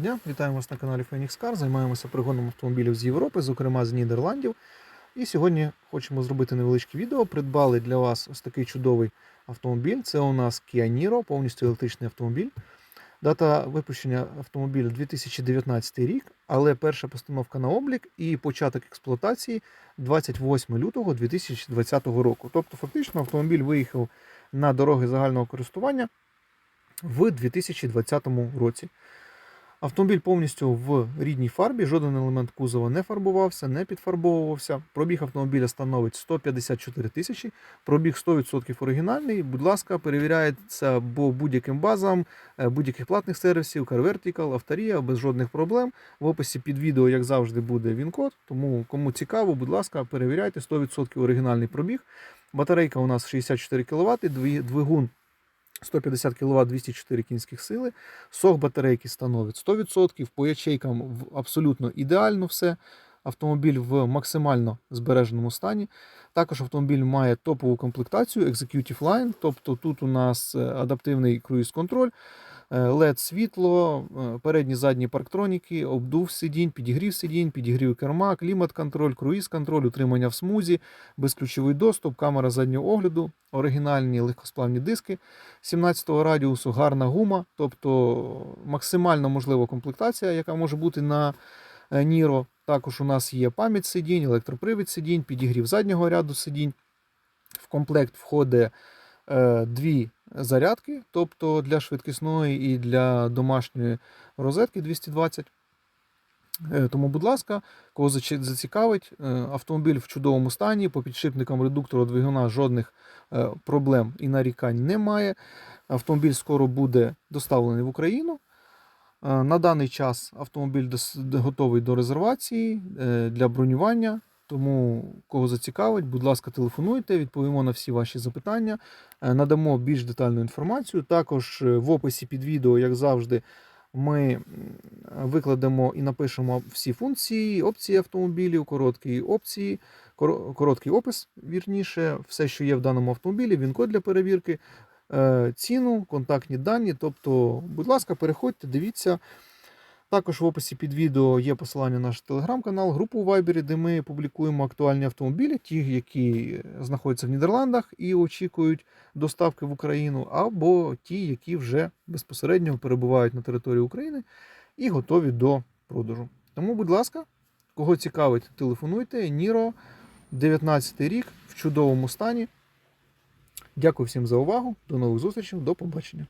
Доброго дня, вітаємо вас на каналі Phoenix Car. Займаємося пригоном автомобілів з Європи, зокрема з Нідерландів. І сьогодні хочемо зробити невеличке відео. Придбали для вас ось такий чудовий автомобіль. Це у нас Kia Niro, повністю електричний автомобіль. Дата випущення автомобіля 2019 рік, але перша постановка на облік і початок експлуатації 28 лютого 2020 року. Тобто, фактично, автомобіль виїхав на дороги загального користування в 2020 році. Автомобіль повністю в рідній фарбі, жоден елемент кузова не фарбувався, не підфарбовувався. Пробіг автомобіля становить 154 тисячі, пробіг 100% оригінальний. Будь ласка, перевіряється по будь-яким базам, е, будь-яких платних сервісів, CarVertical, Авторія, без жодних проблем. В описі під відео, як завжди, буде він-код, тому кому цікаво, будь ласка, перевіряйте 100% оригінальний пробіг. Батарейка у нас 64 кВт, двигун 150 кВт 204 кінських сили. Сох батарейки становить 100%, по ячейкам абсолютно ідеально все. Автомобіль в максимально збереженому стані. Також автомобіль має топову комплектацію Executive Line, тобто тут у нас е, адаптивний круїз-контроль, LED світло, е, передні задні парктроніки, обдув сидінь, підігрів сидінь, підігрів керма, клімат-контроль, круїз-контроль, утримання в смузі, безключовий доступ, камера заднього огляду, оригінальні легкосплавні диски 17-го радіусу, гарна гума, тобто максимально можлива комплектація, яка може бути на е, Ніро. Також у нас є пам'ять сидінь, електропривід сидінь, підігрів заднього ряду сидінь. В комплект входить е, дві зарядки, тобто для швидкісної і для домашньої розетки 220. Е, Тому, будь ласка, кого зацікавить, е, автомобіль в чудовому стані, по підшипникам редуктора двигуна жодних е, проблем і нарікань немає. Автомобіль скоро буде доставлений в Україну. На даний час автомобіль готовий до резервації для бронювання. Тому, кого зацікавить, будь ласка, телефонуйте, відповімо на всі ваші запитання, е, надамо більш детальну інформацію. Також е, в описі під відео, як завжди, ми викладемо і напишемо всі функції, опції автомобілів, короткі опції, короткий опис, вірніше, все, що є в даному автомобілі, він-код для перевірки, е, ціну, контактні дані. Тобто, будь ласка, переходьте, дивіться. Також в описі під відео є посилання на наш телеграм-канал, групу у Viber, де ми публікуємо актуальні автомобілі, ті, які знаходяться в Нідерландах і очікують доставки в Україну, або ті, які вже безпосередньо перебувають на території України і готові до продажу. Тому, будь ласка, кого цікавить, телефонуйте. Ніро, 19 рік, в чудовому стані. Дякую всім за увагу. До нових зустрічей, до побачення.